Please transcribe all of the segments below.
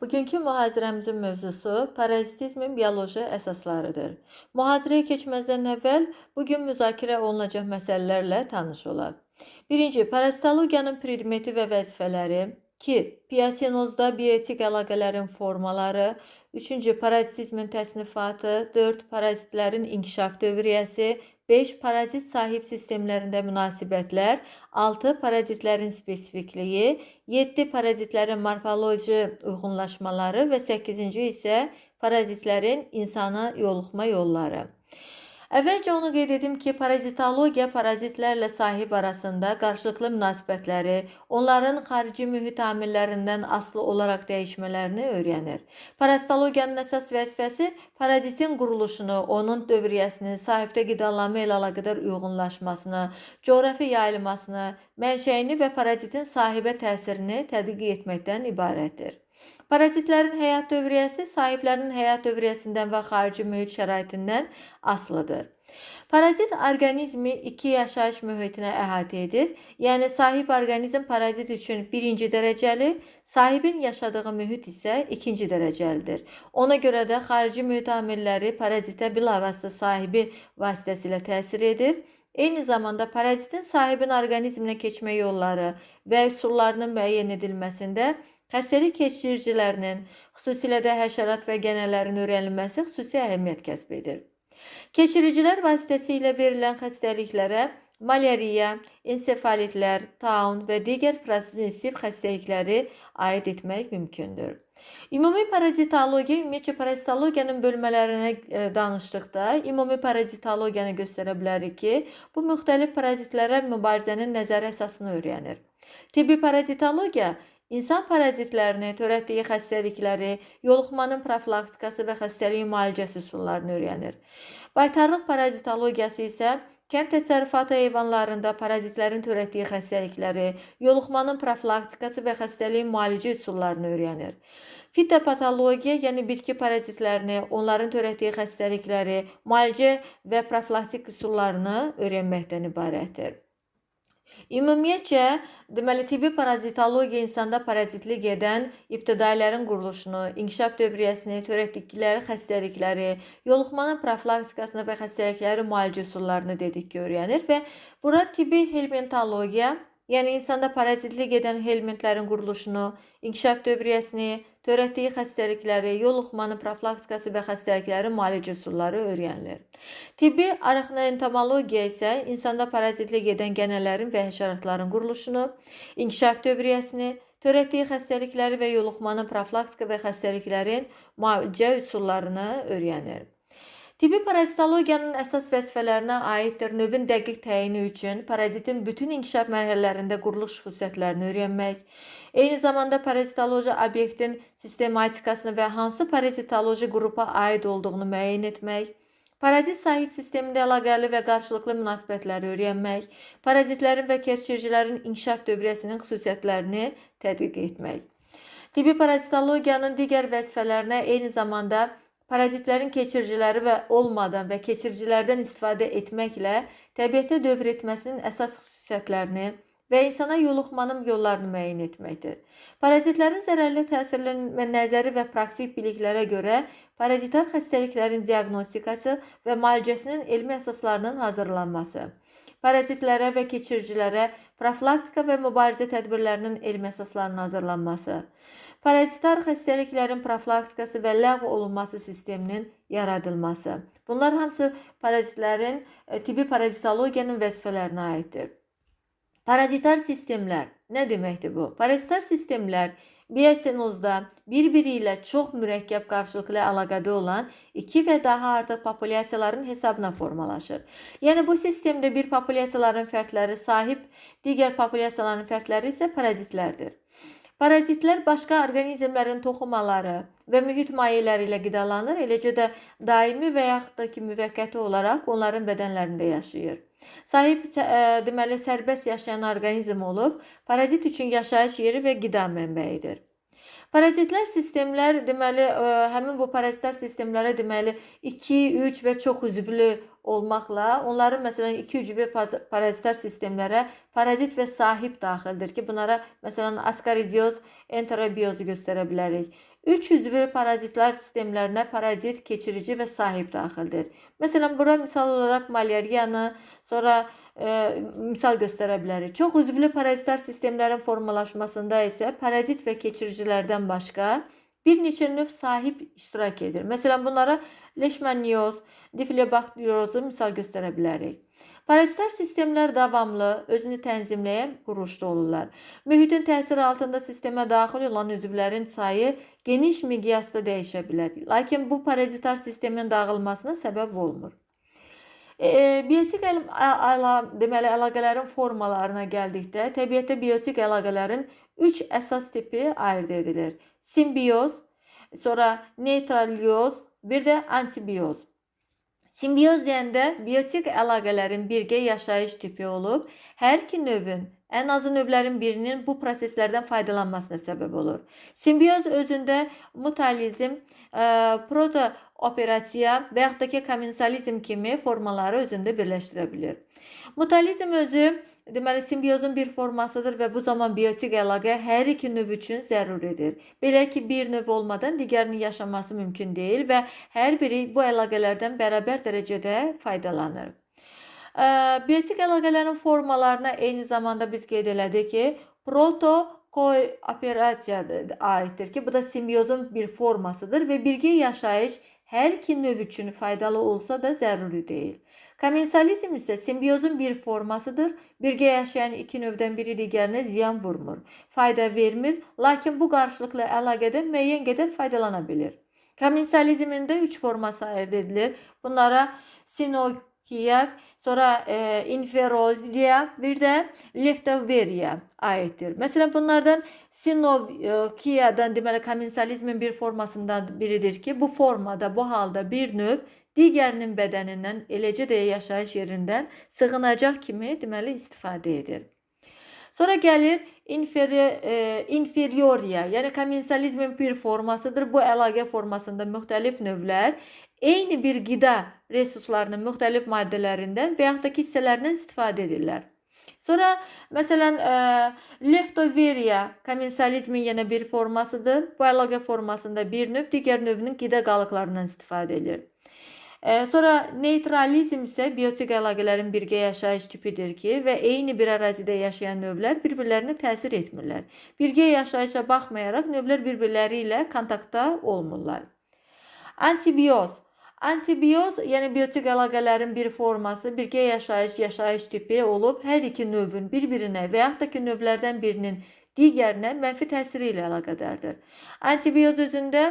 Bugünkü mühazirəmizin mövzusu parazitizmin bioloji əsaslarıdır. Mühazirəyə keçməzdən əvvəl bu gün müzakirə olunacaq məsələlərlə tanış olaq. 1. Parazitologiyanın predmeti və vəzifələri. 2. Piasenozda bioetik əlaqələrin formaları. 3. Parazitizmin təsnifatı. 4. Parazitlərin inkişaf dövriyyəsi. 5. Parazit sahib sistemlərində münasibətlər. 6. Parazitlərin spesifikliyi. 7. Parazitlərin morfoloji uyğunlaşmaları və 8-ci isə parazitlərin insana yoluxma yolları. Əvvəlcə onu qeyd edim ki, parazitologiya parazitlərlə sahib arasında qarşılıqlı münasibətləri, onların xarici mühit amillərindən asılı olaraq dəyişmələrini öyrənir. Parazitologiyanın əsas vəzifəsi parazitin quruluşunu, onun dövriyyəsini, sahibdə qidalanma ilə əlaqədar uyğunlaşmasını, coğrafi yayılmasını, mənşəyini və parazitin sahibə təsirini tədqiq etməkdən ibarətdir. Parazitlərin həyat dövriyyəsi sahiblərinin həyat dövriyyəsindən və xarici mühit şəraitindən asılıdır. Parazit orqanizmi iki yaşayış mühitinə əhatə edir. Yəni sahib orqanizm parazit üçün birinci dərəcəli, sahibin yaşadığı mühit isə ikinci dərəcəlidir. Ona görə də xarici mühit amilləri parazitə bilavasitə sahibi vasitəsilə təsir edir. Eyni zamanda parazitin sahibin orqanizminə keçmə yolları və üsullarının müəyyən edilməsində xəstəlik keçiricilərinin, xüsusilə də həşərat və gənələrin öyrənilməsi xüsusi əhəmiyyət kəsb edir. Keçiricilər vasitəsilə verilən xəstəliklərə malyariya, ensefalitlər, taun və digər transmissiv xəstəlikləri aid etmək mümkündür. Ümumi parazitologiya ümumiyyətcə parazitologiyanın bölmələrinə e, danışdıqda ümumi parazitologiyanı göstərə bilərik ki, bu müxtəlif parazitlərə mübarizənin nəzəri əsasını öyrənir. Tibbi parazitologiya insan parazitlərini, törətdiyi xəstəlikləri, yoluxmanın profilaktikası və xəstəliyin müalicəsi üsullarını öyrənir. Baytarlıq parazitologiyası isə kənd təsərrüfatı heyvanlarında parazitlərin törətdiyi xəstəlikləri, yoluxmanın profilaktikası və xəstəliyin müalicə üsullarını öyrənir. Fitopatologiya, yəni bitki parazitlərini, onların törətdiyi xəstəlikləri, müalicə və profilaktik üsullarını öyrənməkdən ibarətdir. Ümumiyyətcə, deməli tibbi parazitologiya insanda parazitlik edən ibtidailərin quruluşunu, inkişaf dövriyyəsini, törətdikləri xəstəlikləri, yoluxmanın profilaktikasını və xəstəliklərin müalicə üsullarını dedik ki, öyrənir və bura tibbi helmintologiya Yəni insanda parazitlik edən helmintlərin quruluşunu, inkişaf dövriyyəsini, törətdiyi xəstəlikləri, yoluxmanın profilaktikası və xəstəliklərin müalicə üsulları öyrənilir. Tibbi arxneoentomologiya isə insanda parazitlik edən gənələrin və həşəratların quruluşunu, inkişaf dövriyyəsini, törətdiyi xəstəlikləri və yoluxmanın profilaktika və xəstəliklərin müalicə üsullarını öyrənir. Tibbi parazitologiyanın əsas vəzifələrinə aiddir növün dəqiq təyini üçün parazitin bütün inkişaf mərhələlərində quruluş xüsusiyyətlərini öyrənmək, eyni zamanda parazitoloji obyektin sistematikasını və hansı parazitoloji qrupa aid olduğunu müəyyən etmək, parazit sahib sistemində əlaqəli və qarşılıqlı münasibətləri öyrənmək, parazitlərin və keçiricilərin inkişaf dövriyyəsinin xüsusiyyətlərini tədqiq etmək. Tibbi parazitologiyanın digər vəzifələrinə eyni zamanda parazitlərin keçiriciləri və olmadan və keçiricilərdən istifadə etməklə təbiətdə dövr etməsinin əsas xüsusiyyətlərini və insana yoluxmanın yollarını müəyyən etməkdir. Parazitlərin zərərli təsirinin nəzəri və praktik biliklərə görə parazitar xəstəliklərin diaqnostikası və müalicəsinin elmi əsaslarının hazırlanması, parazitlərə və keçiricilərə profilaktika və mübarizə tədbirlərinin elmi əsaslarının hazırlanması, Parazitar xəstəliklərin profilaktikası və ləğv olunması sisteminin yaradılması. Bunlar hamısı parazitlərin e, tibbi parazitologiyanın vəzifələrinə aiddir. Parazitar sistemlər nə deməkdir bu? Parazitar sistemlər biosenozda bir-biri ilə çox mürəkkəb qarşılıqlı əlaqədə olan iki və daha artıq populyasiyaların hesabına formalaşır. Yəni bu sistemdə bir populyasiyaların fərdləri sahib, digər populyasiyaların fərdləri isə parazitlərdir. Parazitlər başqa orqanizmlərin toxumaları və mühit mayeləri ilə qidalanır, eləcə də daimi və yaxud da ki, onların bədənlərində yaşayır. Sahib e, deməli sərbəst yaşayan orqanizm olub, parazit üçün yaşayış yeri və qida mənbəyidir. Parazitlər sistemlər deməli ə, e, həmin bu parazitlər sistemlərə deməli 2, 3 və çox üzvlü olmaqla onların məsələn iki hücreli paz- parazitar sistemlərə parazit və sahib daxildir ki, bunlara məsələn askaridioz, enterobiozu göstərə bilərik. Üç hücreli parazitlər sistemlərinə parazit, keçirici və sahib daxildir. Məsələn, bura misal olaraq malyariyanı, sonra e, misal göstərə bilərik. Çox üzvlü parazitar sistemlərin formalaşmasında isə parazit və keçiricilərdən başqa bir neçə növ sahib iştirak edir. Məsələn, bunlara leşmanioz, difilobakteriozu misal göstərə bilərik. Parazitar sistemlər davamlı, özünü tənzimləyən quruluşda olurlar. Mühitin təsiri altında sistemə daxil olan üzvlərin sayı geniş miqyasda dəyişə bilər. Lakin bu parazitar sistemin dağılmasına səbəb olmur. E, biotik əl, əla, deməli əlaqələrin formalarına gəldikdə, təbiətdə biotik əlaqələrin 3 əsas tipi ayırd edilir. Simbiyoz, sonra neytralyoz, bir də antibiyoz. Simbiyoz deyəndə biotik əlaqələrin birgə yaşayış tipi olub, hər iki növün ən azı növlərin birinin bu proseslərdən faydalanmasına səbəb olur. Simbiyoz özündə mutalizm, e, protooperasiya və yaxud da ki komensalizm kimi formaları özündə birləşdirə bilir. Mutalizm özü deməli simbiozun bir formasıdır və bu zaman biotik əlaqə hər iki növ üçün zəruridir. Belə ki, bir növ olmadan digərinin yaşaması mümkün deyil və hər biri bu əlaqələrdən bərabər dərəcədə faydalanır. Biotik əlaqələrin formalarına eyni zamanda biz qeyd elədik ki, proto kooperasiya aiddir ki, bu da simbiozun bir formasıdır və birgə yaşayış hər iki növ üçün faydalı olsa da zəruri deyil. Komensalizm isə simbiozun bir formasıdır. Birgə yaşayan iki növdən biri digərinə ziyan vurmur, fayda vermir, lakin bu qarşılıqlı əlaqədən müəyyən qədər faydalana bilir. Komensalizmin 3 forması ayırd edilir. Bunlara sinokiya, sonra e, inferozia, bir də leftoveriya aiddir. Məsələn, bunlardan sinokiyadan deməli komensalizmin bir formasından biridir ki, bu formada, bu halda bir növ digərinin bədənindən, eləcə də yaşayış yerindən sığınacaq kimi deməli istifadə edir. Sonra gəlir inferi, e, inferioriya, yəni komensalizmin bir formasıdır. Bu əlaqə formasında müxtəlif növlər eyni bir qida resurslarının müxtəlif maddələrindən və yaxud da ki hissələrindən istifadə edirlər. Sonra məsələn e, leftoveriya komensalizmin yenə bir formasıdır. Bu əlaqə formasında bir növ digər növünün qida qalıqlarından istifadə edir. E, sonra neytralizm isə biotik əlaqələrin birgə yaşayış tipidir ki, və eyni bir ərazidə yaşayan növlər bir-birlərinə təsir etmirlər. Birgə yaşayışa baxmayaraq növlər bir-birləri ilə kontaktda olmurlar. Antibiyoz Antibiyoz, yəni biotik əlaqələrin bir forması, birgə yaşayış, yaşayış tipi olub, hər iki növün bir-birinə və yaxud da ki növlərdən birinin digərinə mənfi təsiri ilə əlaqədardır. Antibiyoz özündə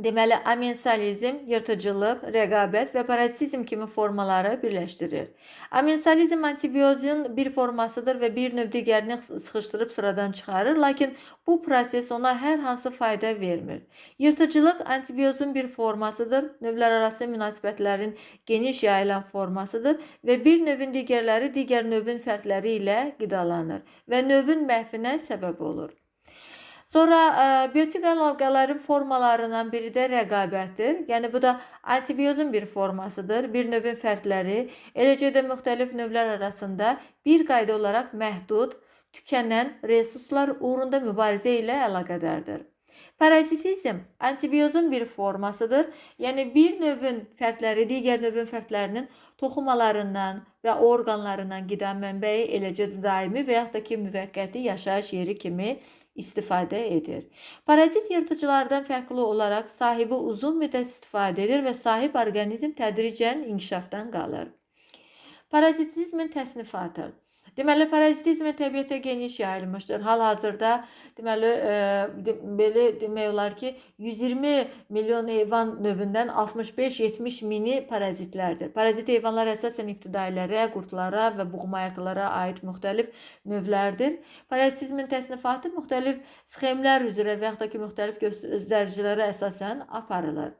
Deməli, amensalizm, yırtıcılıq, rəqabət və parazitizm kimi formaları birləşdirir. Amensalizm antibiozun bir formasıdır və bir növ digərini sıxışdırıb sıradan çıxarır, lakin bu proses ona hər hansı fayda vermir. Yırtıcılıq antibiozun bir formasıdır, növlərarası münasibətlərin geniş yayılan formasıdır və bir növün digərləri digər növün fərdləri ilə qidalanır və növün məhvinə səbəb olur. Sonra e, biyotik əlaqələrin formalarından biri də rəqabətdir. Yəni bu da antibiozun bir formasıdır. Bir növün fərdləri, eləcə də müxtəlif növlər arasında bir qayda olaraq məhdud, tükənən resurslar uğrunda mübarizə ilə əlaqədardır. Parazitizm antibiozun bir formasıdır. Yəni bir növün fərdləri digər növün fərdlərinin toxumalarından və orqanlarından qida mənbəyi, eləcə də daimi və yaxud da ki müvəqqəti yaşayış yeri kimi istifadə edir. Parazit yırtıcılardan fərqli olaraq sahibi uzun müddət istifadə edir və sahib orqanizm tədricən inkişafdan qalır. Parazitizmin təsnifatı Deməli, parazitizm təbiətə geniş yayılmışdır. Hal-hazırda deməli e, de, belə demək olar ki, 120 milyon heyvan növündən 65-70 mini parazitlərdir. Parazit heyvanlar əsasən ibtidailərə, qurdlara və buğmayaqlara aid müxtəlif növlərdir. Parazitizmin təsnifatı müxtəlif sxemlər üzrə və yaxud da ki, müxtəlif göstəricilərə əsasən aparılır.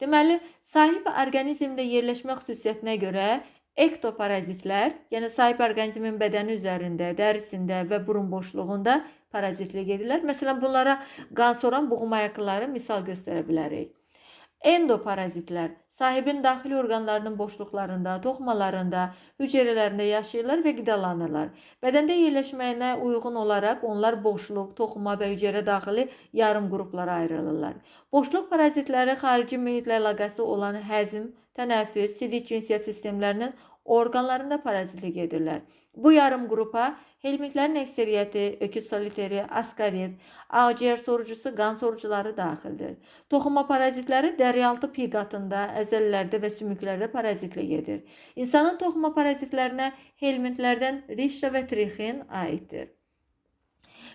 Deməli, sahib orqanizmdə yerləşmə xüsusiyyətinə görə Ektoparazitlər, yəni sahib orqanizmin bədəni üzərində, dərisində və burun boşluğunda parazitlik edirlər. Məsələn, bunlara qan soran buğum ayaqları misal göstərə bilərik. Endoparazitlər sahibin daxili orqanlarının boşluqlarında, toxumalarında, hüceyrələrində yaşayırlar və qidalanırlar. Bədəndə yerləşməyinə uyğun olaraq onlar boşluq, toxuma və hüceyrə daxili yarım qruplara ayrılırlar. Boşluq parazitləri xarici mühitlə əlaqəsi olan həzm, tənəffüs, sidik cinsiyyət sistemlərinin orqanlarında parazitlik edirlər. Bu yarım qrupa helmintlərin əksəriyyəti, öküz soliteri, askarit, ağciyər sorucusu, qan sorucuları daxildir. Toxuma parazitləri dərialtı piy qatında, əzələlərdə və sümüklərdə parazitlik edir. İnsanın toxuma parazitlərinə helmintlərdən rişa və trixin aiddir.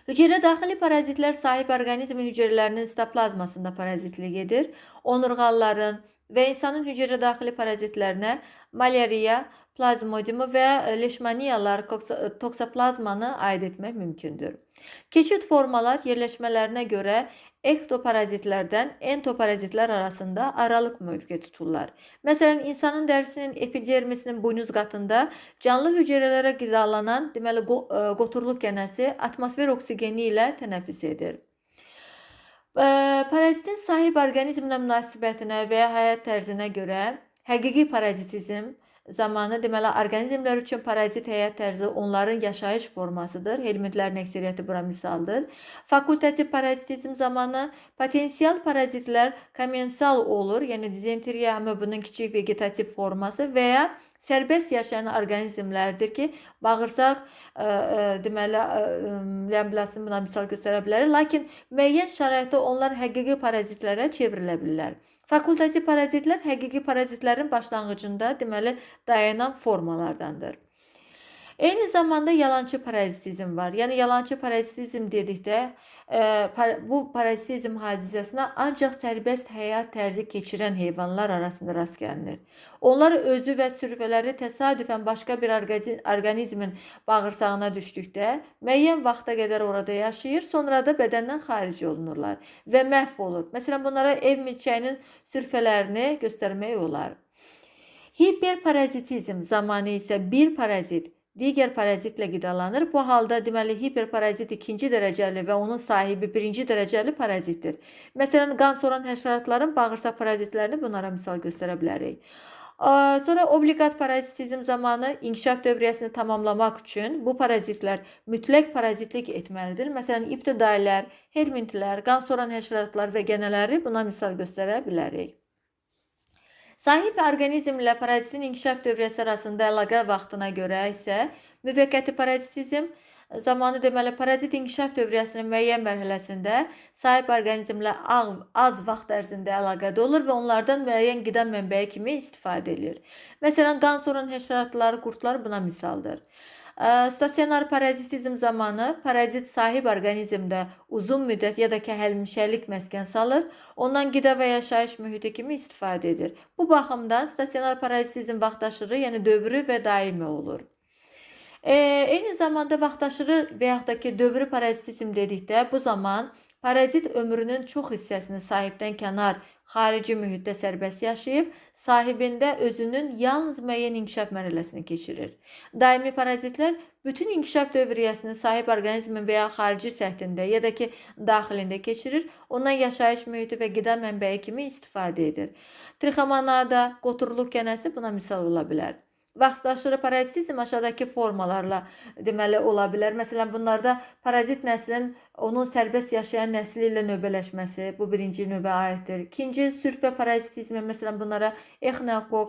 Hüceyrə daxili parazitlər sahib orqanizmin hüceyrələrinin sitoplazmasında parazitlik edir. Onurğalıların və insanın hüceyrə daxili parazitlərinə malyariya, plazmodiumu və leşmaniyalar, toksoplazmanı aid etmək mümkündür. Keçid formalar yerləşmələrinə görə ektoparazitlərdən entoparazitlər arasında aralıq mövqe tuturlar. Məsələn, insanın dərisinin epidermisinin buynuz qatında canlı hüceyrələrə qidalanan, deməli, ə, qoturluq gənəsi atmosfer oksigeni ilə tənəffüs edir. Parazitin sahib orqanizmlə münasibətinə və ya həyat tərzinə görə həqiqi parazitizm zamanı deməli orqanizmlər üçün parazit həyat tərzi onların yaşayış formasıdır. Helmintlərin əksəriyyəti bura misaldır. Fakultativ parazitizm zamanı potensial parazitlər komensal olur, yəni dizenteriya amöbunun kiçik vegetativ forması və ya sərbəst yaşayan orqanizmlərdir ki, bağırsaq ə, ə, deməli ə, ə, ləmblasını buna misal göstərə bilərik, lakin müəyyən şəraitdə onlar həqiqi parazitlərə çevrilə bilirlər. Fakultativ parazitlər həqiqi parazitlərin başlanğıcında deməli dayanan formalardandır. Eyni zamanda yalançı parazitizm var. Yəni yalançı parazitizm dedikdə e, bu parazitizm hadisəsinə ancaq sərbəst həyat tərzi keçirən heyvanlar arasında rast gəlinir. Onlar özü və sürüləri təsadüfən başqa bir orqanizmin bağırsağına düşdükdə müəyyən vaxta qədər orada yaşayır, sonra da bədəndən xaric olunurlar və məhv olur. Məsələn, bunlara ev milçəyinin sürfələrini göstərmək olar. Hiperparazitizm zamanı isə bir parazit digər parazitlə qidalanır. Bu halda deməli hiperparazit ikinci dərəcəli və onun sahibi birinci dərəcəli parazitdir. Məsələn, qan soran həşəratların bağırsaq parazitlərini bunlara misal göstərə bilərik. Sonra obliqat parazitizm zamanı inkişaf dövriyyəsini tamamlamaq üçün bu parazitlər mütləq parazitlik etməlidir. Məsələn, ibtidailər, helmintlər, qan soran həşəratlar və gənələri buna misal göstərə bilərik. Sahib orqanizm ilə parazitin inkişaf dövrəsi arasında əlaqə vaxtına görə isə müvəqqəti parazitizm zamanı deməli parazit inkişaf dövrəsinin müəyyən mərhələsində sahib orqanizmlə az vaxt ərzində əlaqədə olur və onlardan müəyyən qida mənbəyi kimi istifadə edilir. Məsələn, qan soran həşəratlar, qurdlar buna misaldır. Ə, Stasionar parazitizm zamanı parazit sahib orqanizmdə uzun müddət ya da kəhəlmişəlik məskən salır, ondan qida və yaşayış mühiti kimi istifadə edir. Bu baxımdan stasionar parazitizm vaxtaşırı, yəni dövrü və daimi olur. E, eyni zamanda vaxtaşırı və yaxud da ki, dövrü parazitizm dedikdə bu zaman parazit ömrünün çox hissəsini sahibdən kənar xarici mühitdə sərbəst yaşayıb, sahibində özünün yalnız müəyyən inkişaf mərhələsini keçirir. Daimi parazitlər bütün inkişaf dövriyyəsini sahib orqanizmin və ya xarici səthində ya da ki, daxilində keçirir, ondan yaşayış mühiti və qida mənbəyi kimi istifadə edir. Trixomonada, qoturluq gənəsi buna misal ola bilər. Vaxtaşırı parazitizm aşağıdakı formalarla deməli ola bilər. Məsələn, bunlarda parazit nəslin onun sərbəst yaşayan nəsli ilə növbələşməsi bu birinci növə aiddir. İkinci sürfə parazitizmi, məsələn, bunlara exinokok,